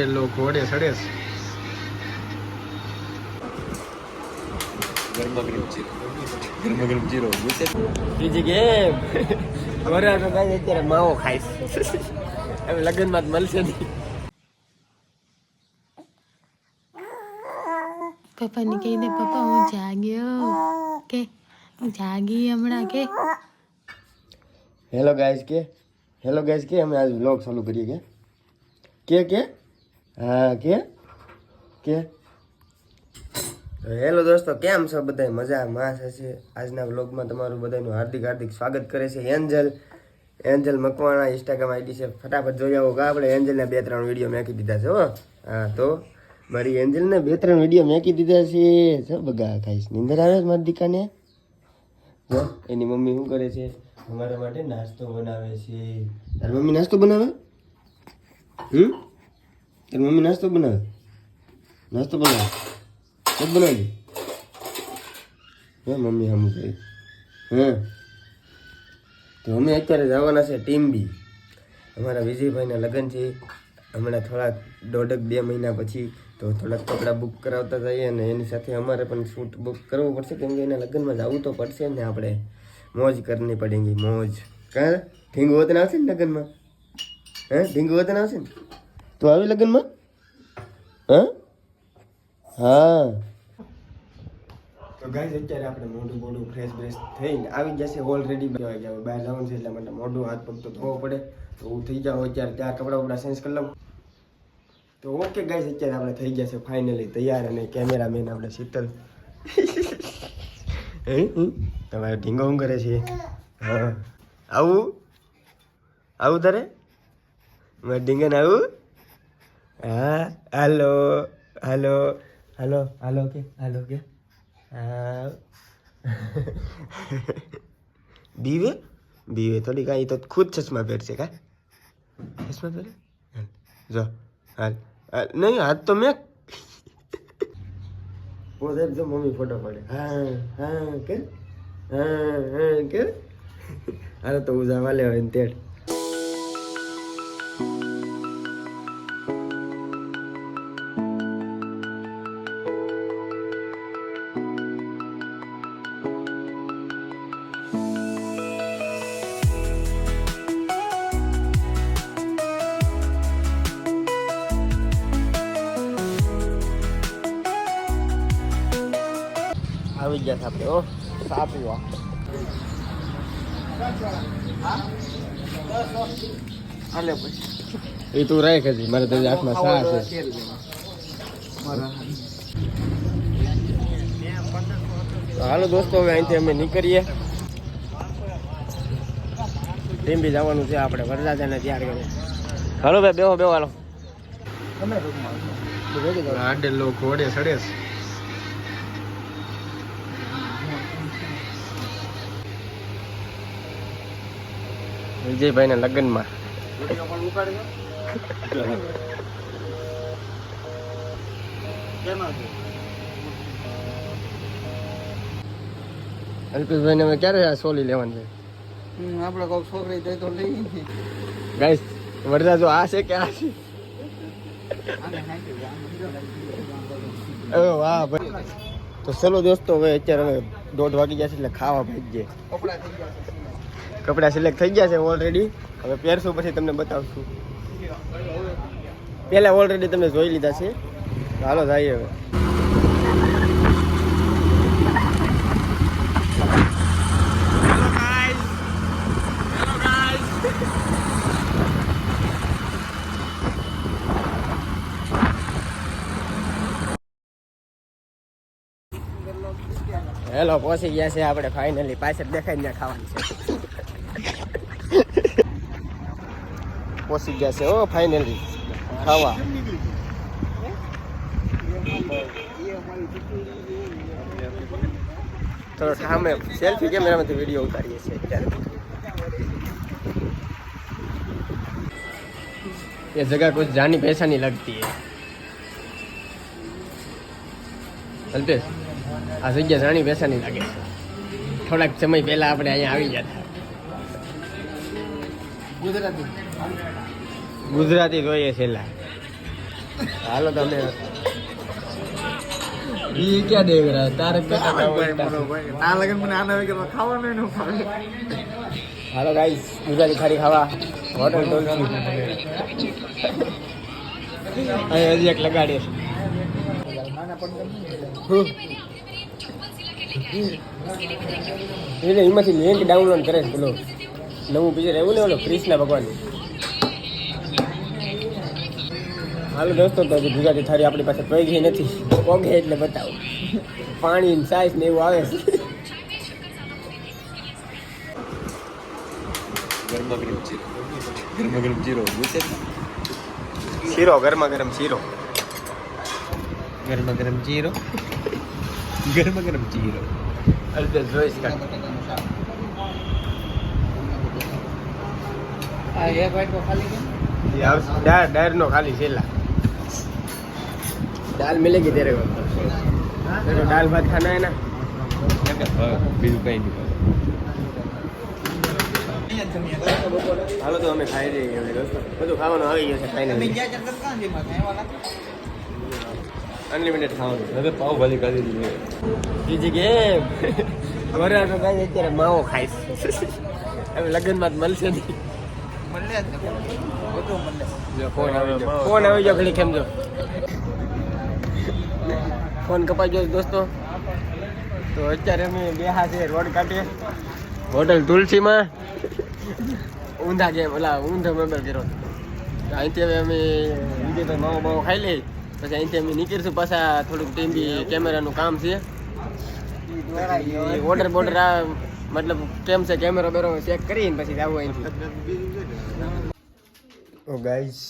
લાડેલો લોકો વડે સડે અત્યારે માવો ખાઈશ હવે લગ્નમાં જ મળશે નહીં. પપ્પાને કહી દે પપ્પા હું જાગ્યો. કે જાગી હમણાં કે. હેલો ગાઈઝ કે? હેલો ગાઈઝ કે? અમે આજ વ્લોગ ચાલુ કરીએ કે? કે કે? હા, કે? કે? હેલો દોસ્તો, કેમ છો બધા મજા માસ હશે આજના વ્લોગમાં તમારું બધાનું હાર્દિક હાર્દિક સ્વાગત કરે છે Angel. Angel Makwana Instagram ID છે. ફટાફટ જોઈ આવો. કે આપણે એન્જલને બે, ત્રણ વીડિયો મેંકી દીધા છે, હો. હા, તો મારી એન્જલને બે, ત્રણ વીડિયો મેંકી દીધા છે. જો બગા ખાઈશ નિંદર આવે મારી દીકાને? એની મમ્મી શું કરે છે? અમારા માટે નાસ્તો બનાવે છે. તારી મમ્મી નાસ્તો બનાવે? હમ? તારી મમ્મી નાસ્તો બનાવે? નાસ્તો બનાવે? તો બનાવી હે, મમ્મી હમ કહી. હે. તો અમે અત્યારે જવાના છે ટીમ બી અમારા વિજયભાઈના લગ્ન છે. હમણાં થોડાક, દોઢક બે મહિના પછી તો થોડાક કપડાં બુક કરાવતા જઈએ અને એની સાથે અમારે પણ શૂટ બુક કરવું પડશે કેમ કે એના લગ્નમાં જવું તો પડશે ને આપણે. મોજ કરની પડેંગી, મોજ. કાં? ઢીંગ વતન આવશે ને લગ્નમાં? હે, ઢીંગ વતન આવશે ને? તું આવી લગ્નમાં? હા? હા. તો ગાઈઝ અત્યારે આપણે મોઢું મોઢું ફ્રેશ બ્રેશ થઈને આવી જશે ઓલરેડી બહાર જવાનું છે એટલા માટે મોઢું હાથ પગ તો ધોવો પડે. તો હું થઈ જાઉં અત્યારે, ત્યાં કપડાં બપડા ચેન્જ કરી લઉં. તો ઓકે ગાઈઝ અત્યારે આપણે થઈ જશે ફાઇનલી તૈયાર અને કેમેરામેન આપણે શીતલ. હે? તમારે ઢીંગો શું કરે છે. હા. આવું? આવું તારે? મારે ઢીંગન આવું? હા હાલો હાલો હાલો હાલો કે હાલો કે. બીવે બીવે થોડી કાંઈ તો ખુદ ચશ્મા પહેરશે કા? ચશ્મા પહેરે? જો હાલ હાલ. નહીં હાથ તો મેં પોતે જો મમ્મી ફોટો પાડે. હા હા કે? હા હા કે? હાલો તો ઉજા વાલે હોય ને તેડ. આવી ગયા છે આપણે ઓ સા પીવા હાલે પછી એ તું રાખ હજી મારે તો હાથમાં સા છે. હાલો દોસ્તો હવે અહીંથી અમે નીકળીએ. ટીમ્બી જવાનું છે આપણે વરરાજાને તૈયાર કરીએ. હાલો ભાઈ બેહો બેહો હાલો. લાડેલો ઘોડે સડેસ વિજયભાઈના લગ્નમાં. અલ્પેશભાઈને અમે ક્યારે આ સોલી લેવાની છે? આપણે કોઈ છોકરી દઈ તો લઈ ગાઈસ વરરાજો આ છે કે આ છે? અરે વાહ ભાઈ. તો ચલો દોસ્તો હવે અત્યારે દોઢ વાગી જશે એટલે ખાવા ભાઈ કપડા સિલેક્ટ થઈ ગયા છે ઓલરેડી હવે પહેરશું પછી તમને બતાવશું. પહેલાં ઓલરેડી તમે જોઈ લીધા છે. ચાલો જઈએ હવે. હેલો પહોંચી ગયા છે આપણે ફાઇનલી પાછળ દેખાય ને ખાવાની છે. પહોંચી ગયા છે ઓ ફાઇનલી ખાવા તો સામે સેલ્ફી કેમેરામાંથી વિડીયો ઉતારીએ છીએ અત્યારે ये जगह कुछ जानी पहचानी लगती है અલ્પેશ આ જગ્યા જાણી બેસાની લાગે છે થોડાક સમય પહેલા આપણે અહીંયા આવી ગયા હતા ગુજરાતી. ગુજરાતી જોઈએ છેલ્લા. હાલો તમે. ઈ ક્યાં દેખ રહ્યા તારક બેટા લગન મને આના વગર ખાવાનું ન ફાવે હાલો ગાઈસ ગુજરાતી ખારી ખાવા. હોટલ અહીં હજી એક લગાડીએ એટલે એમાંથી લિંક ડાઉનલોડ કરે છે પેલો. નવું પિક્ચર એવું ને ઓલો કૃષ્ણ ભગવાન. હાલો દોસ્તો તો હજી ગુજરાતી થાળી આપણી પાસે પડી નથી. પોગે એટલે બતાવો. પાણી ને સાઈઝ ને એવું આવે ગરમ ગરમા ગરમ ચીરો ગરમા ગરમ જીરો ગુજે શીરો ગરમા ગરમ શીરો. ગરમા ગરમ જીરો. ગરમા ગરમ જીરો. અલ્પેશ જોઈશ કાંઈ. એક વાઈટ ખાલી છેલ્લા દાલ મિલેગી તેરે કો તેરો ભાત ખાના હે? બીજું કઈ નહીં હાલો અમે ખાઈ જઈએ બધું ખાવાનું આવી ગયું છે ખાઈને અનલિમિટેડ ખાવાનું. હવે પાવ ભાજી ખાધી દીધી બીજી કે અમારે અત્યારે માવો ખાઈશ હવે લગ્નમાં જ મળશે નહીં. ફોન આવી ગયો. ઘડી કેમ જો? ફોન કપાઈ ગયો દોસ્તો. તો અત્યારે અમે બેહા છે રોડ કાઢીએ હોટલ તુલસીમાં. ઊંધા જેમ ઓલા ઊંધો મોબાઈલ કર્યો. તો અહીંથી હવે અમે વિજયભાઈ માવો માવો ખાઈ લઈ પછી અહીંથી અમે નીકળીશું પાછા થોડુંક ટીમ બી કેમેરાનું કામ છે. ઓર્ડર બોર્ડર આ મતલબ કેમ છે કેમેરો બેરો ચેક કરીને પછી જવું ઓ ગાઈસ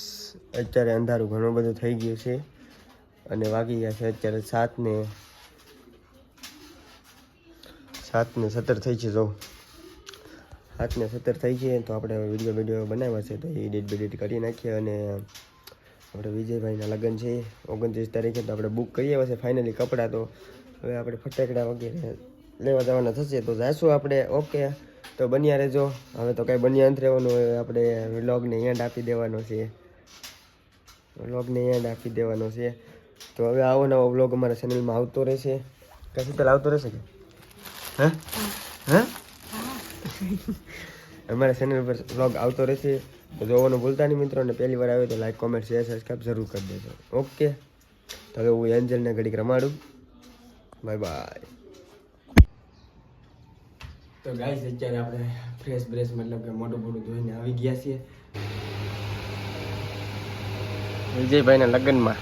અત્યારે અંધારું ઘણું બધું થઈ ગયું છે અને વાગી ગયા છે અત્યારે સાત ને સાત ને સત્તર થઈ છે, જો. સાત ને સત્તર થઈ છે, તો આપણે વીડિયો વીડિયો બનાવ્યા છે, તો એ એડિટ બેડિટ કરી નાખીએ અને આપણે વિજયભાઈના લગ્ન છે, ઓગણત્રીસ તારીખે તો આપણે બુક કરી આવ્યા છે ફાઇનલી કપડાં તો. હવે આપણે ફટાકડા વગેરે લેવા જવાના થશે તો જાશું આપણે ઓકે તો બન્યા રહેજો. હવે તો કાંઈ બન્યા નથી રહેવાનું હોય આપણે વ્લોગને એન્ડ આપી દેવાનો છે. વ્લોગને એન્ડ આપી દેવાનો છે. તો હવે આવો નવો વ્લોગ અમારા ચેનલમાં આવતો રહેશે. કશું તો આવતો રહેશે કે? હા? હા? અમારા ચેનલ પર વ્લોગ આવતો રહેશે. તો જોવાનું ભૂલતા નહીં મિત્રો, અને પહેલી વાર આવે તો લાઈક કોમેન્ટ શેર સબસ્ક્રાઈબ જરૂર કરી દેજો. ઓકે તો હવે હું એન્જલને ઘડીક રમાડું. બાય બાય તો ગાઈસ અત્યારે આપણે ફ્રેશ બ્રેશ મતલબ કે મોટું મોટું ધોઈને આવી ગયા છીએ. વિજયભાઈના લગ્નમાં.